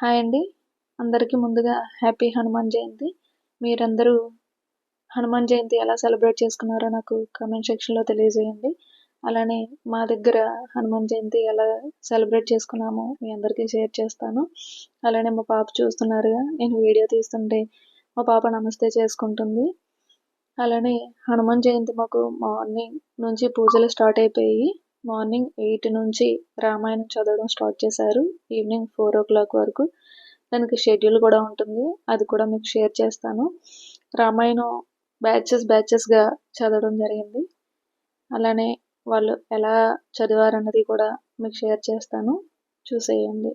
Hi అండి. అందరికీ ముందుగా హ్యాపీ హనుమాన్ జయంతి. మీరందరూ హనుమాన్ జయంతి ఎలా సెలబ్రేట్ చేసుకున్నారో నాకు కామెంట్ సెక్షన్లో తెలియజేయండి. అలానే మా దగ్గర హనుమాన్ జయంతి ఎలా సెలబ్రేట్ చేసుకున్నామో మీ అందరికీ షేర్ చేస్తాను. అలానే మా పాప చూస్తున్నారుగా నేను వీడియో తీస్తుంటే మా పాప నమస్తే చేసుకుంటుంది. అలానే హనుమాన్ జయంతి మాకు మార్నింగ్ నుంచి పూజలు స్టార్ట్ అయిపోయి మార్నింగ్ ఎయిట్ నుంచి రామాయణం చదవడం స్టార్ట్ చేశారు. ఈవినింగ్ ఫోర్ ఓ క్లాక్ వరకు దానికి షెడ్యూల్ కూడా ఉంటుంది. అది కూడా మీకు షేర్ చేస్తాను. రామాయణం బ్యాచెస్ బ్యాచెస్గా చదవడం జరిగింది. అలానే వాళ్ళు ఎలా చదివారన్నది కూడా మీకు షేర్ చేస్తాను. చూసేయండి.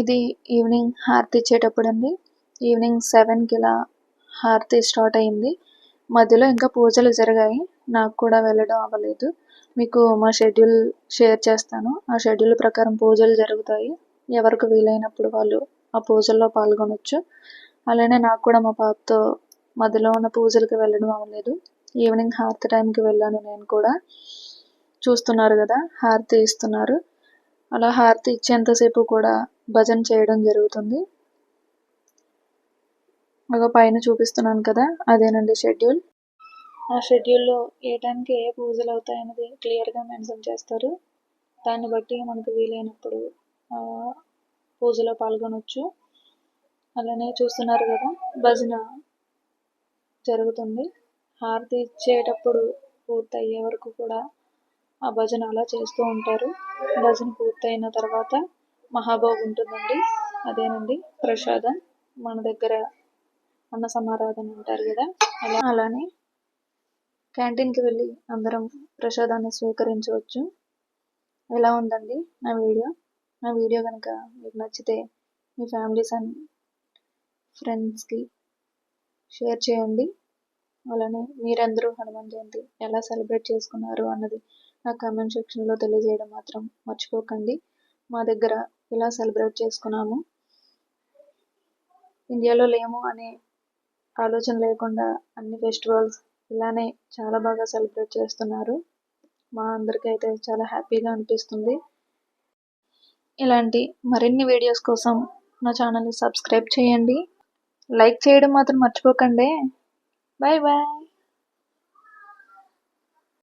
ఇది ఈవినింగ్ హారతి ఇచ్చేటప్పుడు అండి ఈవినింగ్ సెవెన్కి ఇలా హారతి స్టార్ట్ అయింది. మధ్యలో ఇంకా పూజలు జరిగాయి. నాకు కూడా వెళ్ళడం అవ్వలేదు. మీకు మా షెడ్యూల్ షేర్ చేస్తాను. ఆ షెడ్యూల్ ప్రకారం పూజలు జరుగుతాయి. ఎవరికి వీలైనప్పుడు వాళ్ళు ఆ పూజల్లో పాల్గొనొచ్చు. అలానే నాకు కూడా మా పాపతో మధ్యలో ఉన్న పూజలకి వెళ్ళడం అవ్వలేదు. ఈవినింగ్ హారతి టైంకి వెళ్ళాను నేను కూడా. చూస్తున్నారు కదా హారతి ఇస్తున్నారు. అలా హారతి ఇచ్చేంతసేపు కూడా భజన చేయడం జరుగుతుంది. ఒక పైన చూపిస్తున్నాను కదా అదేనండి షెడ్యూల్. ఆ షెడ్యూల్లో ఏ టైంకి ఏ పూజలు అవుతాయన్నది క్లియర్గా మెన్షన్ చేస్తారు. దాన్ని బట్టి మనకు వీలైనప్పుడు పూజలో పాల్గొనవచ్చు అలానే చూస్తున్నారు కదా భజన జరుగుతుంది. హారతి ఇచ్చేటప్పుడు పూర్తయ్యే వరకు కూడా ఆ భజన అలా చేస్తూ ఉంటారు. భజన పూర్తయిన తర్వాత మహాభోగ్ ఉంటుందండి అదేనండి. ప్రసాదం మన దగ్గర అన్న సమారాధన అంటారు కదా. అలా అలానే క్యాంటీన్కి వెళ్ళి అందరం ప్రసాదాన్ని స్వీకరించవచ్చు. ఎలా ఉందండి నా వీడియో? నా వీడియో కనుక మీకు నచ్చితే మీ ఫ్యామిలీస్ అండ్ ఫ్రెండ్స్కి షేర్ చేయండి. అలానే మీరందరూ హనుమాన్ జయంతి ఎలా సెలబ్రేట్ చేసుకున్నారు అన్నది నా కామెంట్ సెక్షన్లో తెలియజేయడం మాత్రం మర్చిపోకండి. మా దగ్గర ఇలా సెలబ్రేట్ చేసుకున్నాము. ఇండియాలో లేము అనే ఆలోచన లేకుండా అన్ని ఫెస్టివల్స్ ఇలానే చాలా బాగా సెలబ్రేట్ చేస్తున్నారు. మా అందరికీ అయితే చాలా హ్యాపీగా అనిపిస్తుంది. ఇలాంటి మరిన్ని వీడియోస్ కోసం నా ఛానల్ని సబ్స్క్రైబ్ చేయండి. లైక్ చేయడం మాత్రం మర్చిపోకండి. Bye bye